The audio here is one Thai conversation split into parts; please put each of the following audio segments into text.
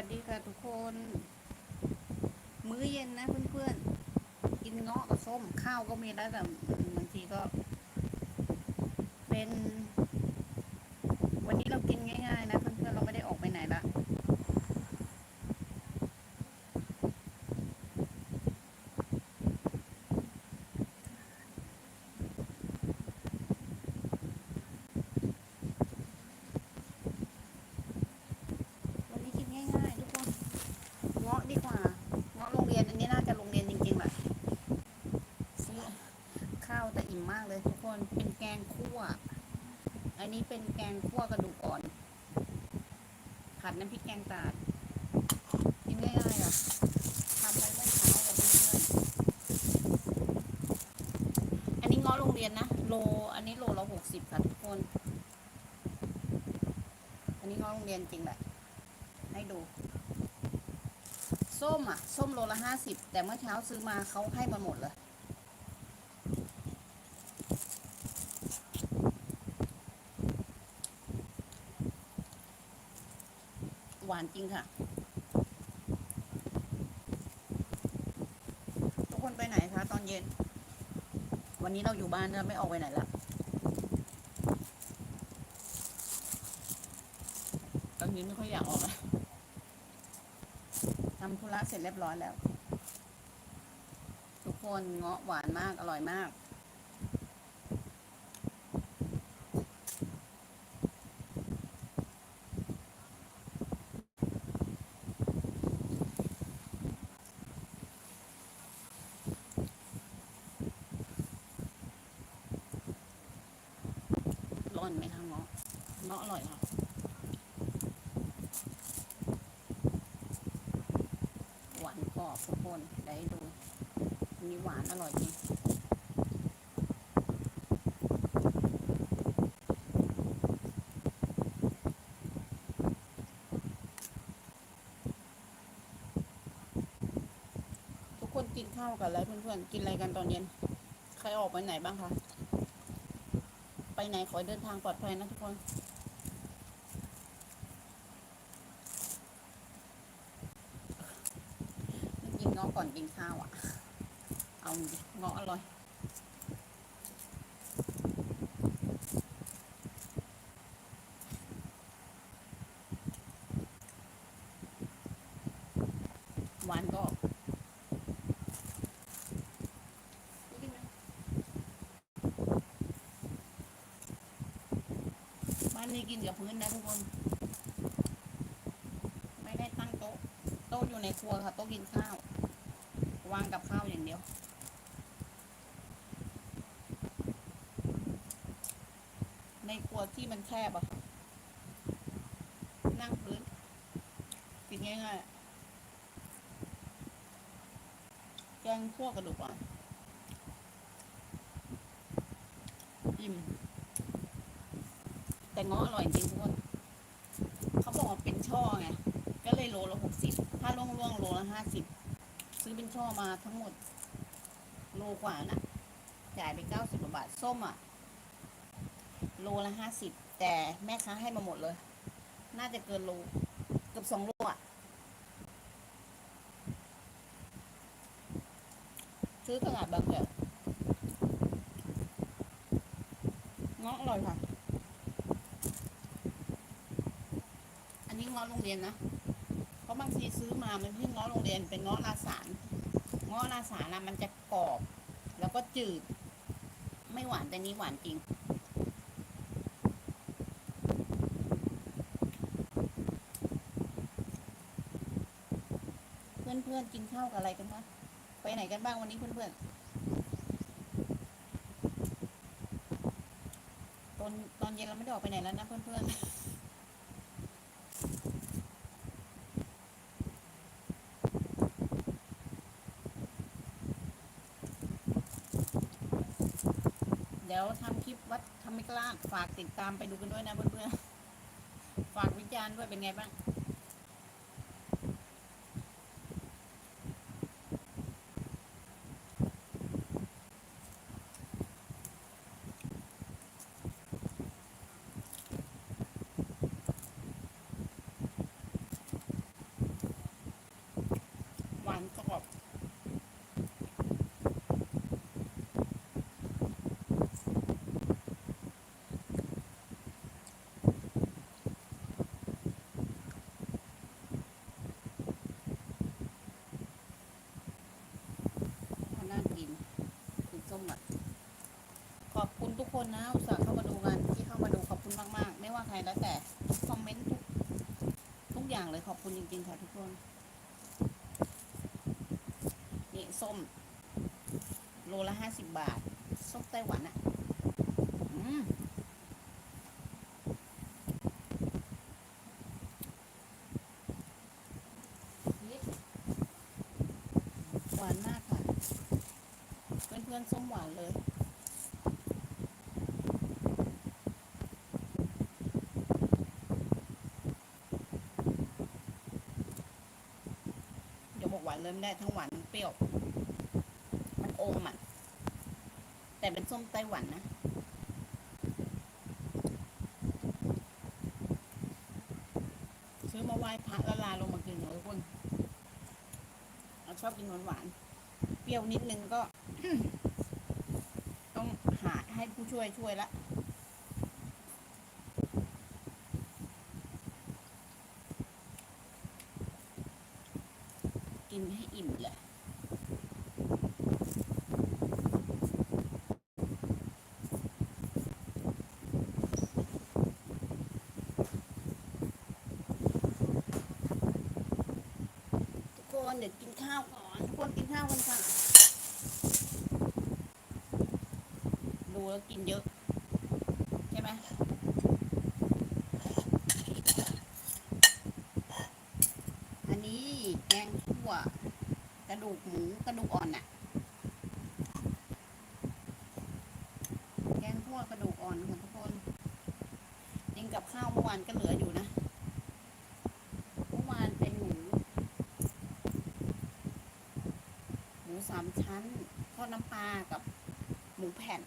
วัสดีค่ะทุกคน มื้อเย็นนะเพื่อนๆ กินเงาะกับส้มข้าวก็มีแล้วแต่บางทีก็ เป็น วันนี้เรากินง่ายๆ นะเพื่อนๆเราไม่ได้ออกไปไหนละวันนี้กินง่ายๆทุกคนเงาะดีกว่าเงาะโรงเรียนอันนี้น่าจะโรงเรียนจริงๆแหละซื้อข้าวแต่อิ่มมากเลยทุกคนเป็นแกงคั่ว อั นนี้เป็นแกงคั่วกระดูกอ่อน ผัดน้ำพริกแกงตาดกินง่ายๆอะทำไปเมื่อเช้ากับเพื่อนอันนี้ง้อโรงเรียนนะ โล อันนี้โลละหกสิบค่ะทุกคน อันนี้ง้อโรงเรียนจริงแหละ ให้ดู ส้มอะ ส้มโลละห้าสิบแต่เมื่อเช้าซื้อมาเขาให้มาหมดเลยานจริงค่ะ ทุกคนไปไหนคะตอนเย็น วันนี้เราอยู่บ้านเราไม่ออกไปไหนละตอนนี้ไม่ค่อยอยากออกแล้วทำธุระเสร็จเรียบร้อยแล้ว ทุกคนเงาะหวานมากอร่อยมาก ร้อนไหมคะเงาะเงาะ อร่อยค่ะหวานกรอบทุกคนได้ดูอันนี้หวานอร่อยจริงทุกคนกินข้าวกันอะไรเพื่อนๆ กินอะไรกันตอนเย็น ใครออกไปไหนบ้างคะ ไปไหนขอเดินทางปลอดภัยนะทุกคน ก่อนกินข้าวอะ เอาเงาะอร่อย หวานก็มบ้านนี้กินกับพื้นนะทุกคน ไม่ได้ตั้งโต๊ะ โต๊ะอยู่ในครัวค่ะ โต๊ะกินข้าว วางกับข้าวอย่างเดียวในครัวที่มันแคบอะนั่งพื้น กินง่ายๆ แกงคั่วกระดูกอ่อนอิ่ม แต่เงาะอร่อยจริงทุกคนเขาบอกว่าเป็นช่อไง ก็เลยโลละหกสิบ ถ้าล่วงล่วงๆโลละห้าสิบ ช่อมาทั้งหมดโลกว่าน่ะจ่ายไปเก้าสิบกว่าบาท ส้มอะ โลละห้าสิบแต่แม่ค้าให้มาหมดเลย น่าจะเกินโลเกือบสองโลอะ ซื้อตลาดบางแบบเงาะอร่อยค่ะ อันนี้เงาะโรงเรียนนะ เพราะบางทีซื้อมามันไม่ใช่เงาะโรงเรียนเป็นเงาะลาสาระลาสานะมันจะกรอบ แล้วก็จืด ไม่หวานแต่นี้หวานจริง เพื่อนๆกินข้าวกับอะไรกันคะไปไหนกันบ้างวันนี้เพื่อนๆตอนตอนเย็นเราไม่ได้ออกไปไหนแล้วนะเพื่อนๆ เดี๋ยวทำคลิ ปวัดทำไม่กล้าฝากติดตามไปดูกันด้วยนะเพื่อนๆ ฝากวิจารณ์ด้วยเป็นไงบ้าง คนนะ อุตส่าห์เข้ามาดูกันที่เข้ามาดูขอบคุณมากๆ ไม่ว่าใครแล้วแต่คอมเมนต์ทุกทุกอย่างเลยขอบคุณจริง ๆ ค่ะทุกคน นี่ส้ม โลละห้าสิบบาท ส้มไต้หวันอะอืมนี่หวานมากค่ะ เพื่อนๆส้มหวานเลย เดี๋ยวบอกหวานเลย ได้ทั้งหวานเปรี้ยว มันอมอะ แต่เป็นส้มไต้หวันนะ ซื้อมาไหว้พระละลาลงมากินเลยทุกคนเราชอบกินหวานหวาน เปรี้ยวนิดนึงก็ ต้องหาให้ผู้ช่วยช่วยละ กินให้อิ่มเลย ทุกคนเดี๋ยวกินข้าวก่อน ทุกคนกินข้าวกันค่ะ ดูแล้วกินเยอะ ใช่ไหมอันนี้แกงคั่ว กระดูกหมูกระดูกอ่อนอะ แกงคั่วกระดูกอ่อนค่ะทุกคนจริงกับข้าวเมื่อวานก็เหลืออยู่นะ เมื่อวานเป็นหมู หมูสามชั้นทอดน้ำปลากับหมูแผ่น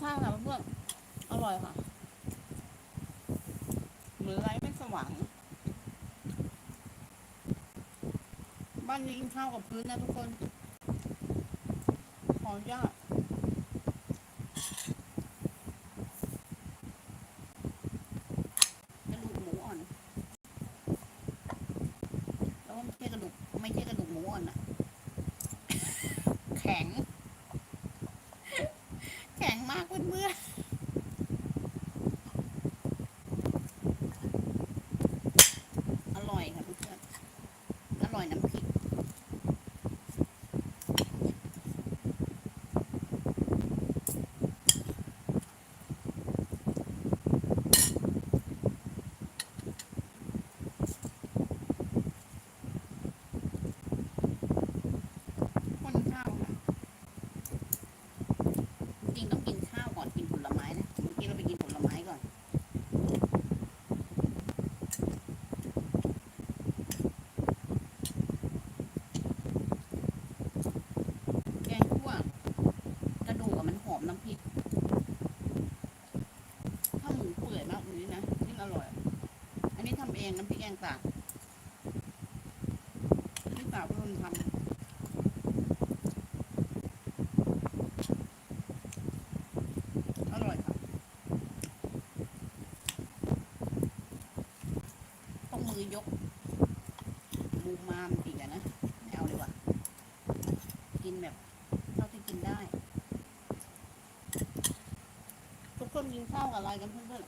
ข้าวค่ะเพื่อนๆอร่อยค่ะ เหมือนไรไม่สว่าง บ้านนี้กินข้าวกับพื้นนะทุกคน ขออนุญาตกระดูกหมูอ่อน แล้วไม่ใช่กระดูกไม่ใช่กระดูกหมูอ่อนอะแข็ง แข็งมากเพื่อนๆอร่อยค่ะเพื่อนๆอร่อยน้ำพริก คนข้าวค่ะจริงต้องกินข้าวก่อนกินผลไม้นะเมื่อกี้เราไปกินผลไม้ก่อน แกงคั่วกระดูกอะมันหอมน้ำพริก ถ้าหมูเปื่อยมากกว่านี้นะยิ่งอร่อย อันนี้ทำเองน้ำพริกแกง ตากพี่สาวเป็นคนทำอร่อยค่ะต้องมือยกมูมามอีกอะนะไม่เอาเลยว่ะ กินแบบเท่าที่กินได้ ทุกคนกินข้าวกับอะไรกันเพื่อน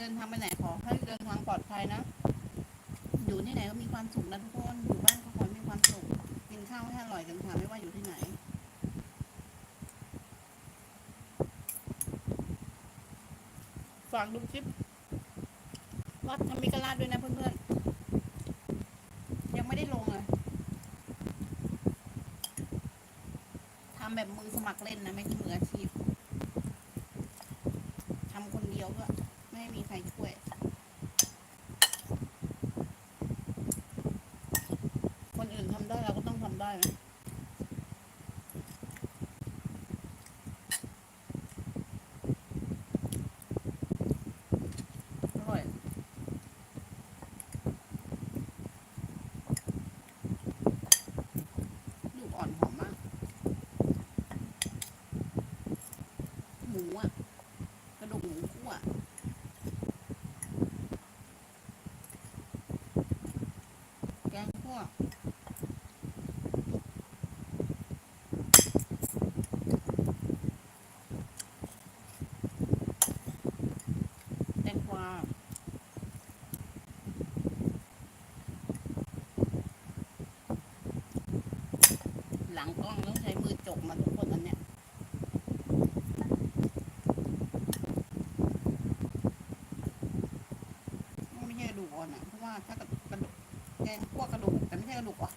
เดินทางไปไหนขอให้เดินทางปลอดภัยนะ อยู่ที่ไหนก็มีความสุขนะทุกคน อยู่บ้านก็ขอมีความสุข กินข้าวให้อร่อยกันค่ะไม่ว่าอยู่ที่ไหนฝากดูคลิปวัดธรรมิกลาชด้วยนะเพื่อนๆ ยังไม่ได้ลงเลยทำแบบมือสมัครเล่นนะ ไม่ใช่มืออาชีพ ลูกวะ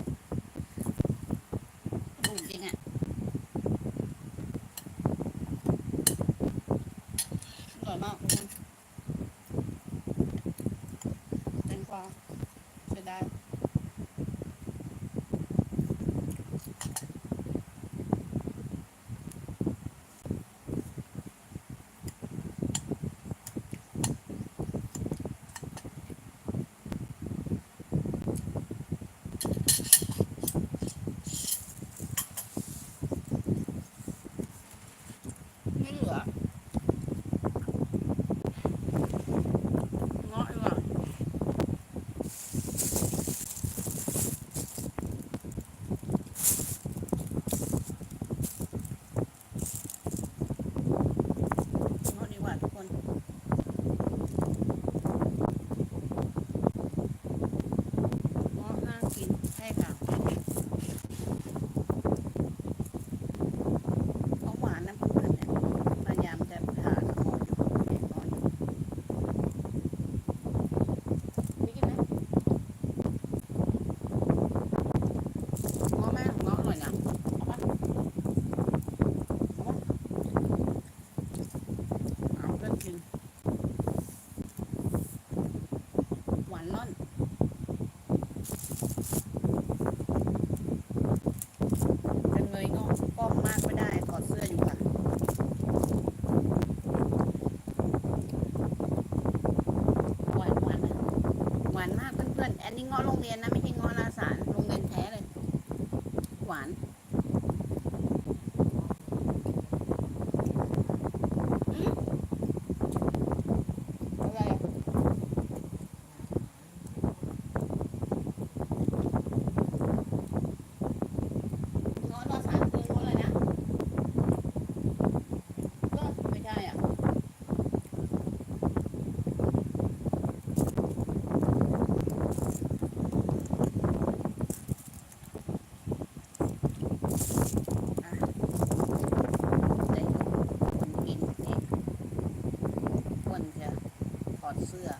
อนแอนนี้งอะโรงเรียนนะไม่ใช่งอนลาสารโรงเรียนแท้เลย 是啊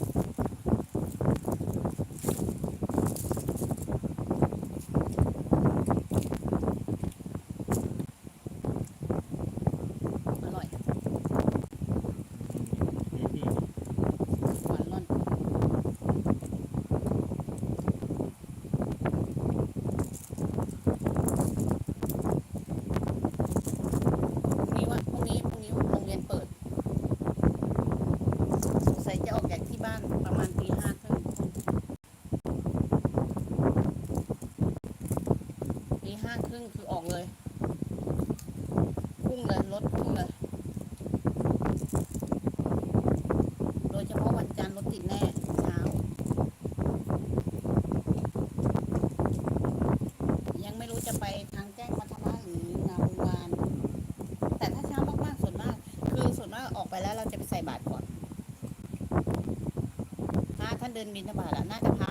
อกเลย พุ่งเลยรถพุ่งเลย โดยเฉพาะวันจันทร์รถติดแน่เช้า ยังไม่รู้จะไปทางแจ้งวัฒนะหรืองามวงวานแต่ถ้าเช้ามากๆส่วนมาก คือส่วนมากออกไปแล้วเราจะไปใส่บาตรก่อนพระท่านเดินบิณฑบาตอะน่าจะพระ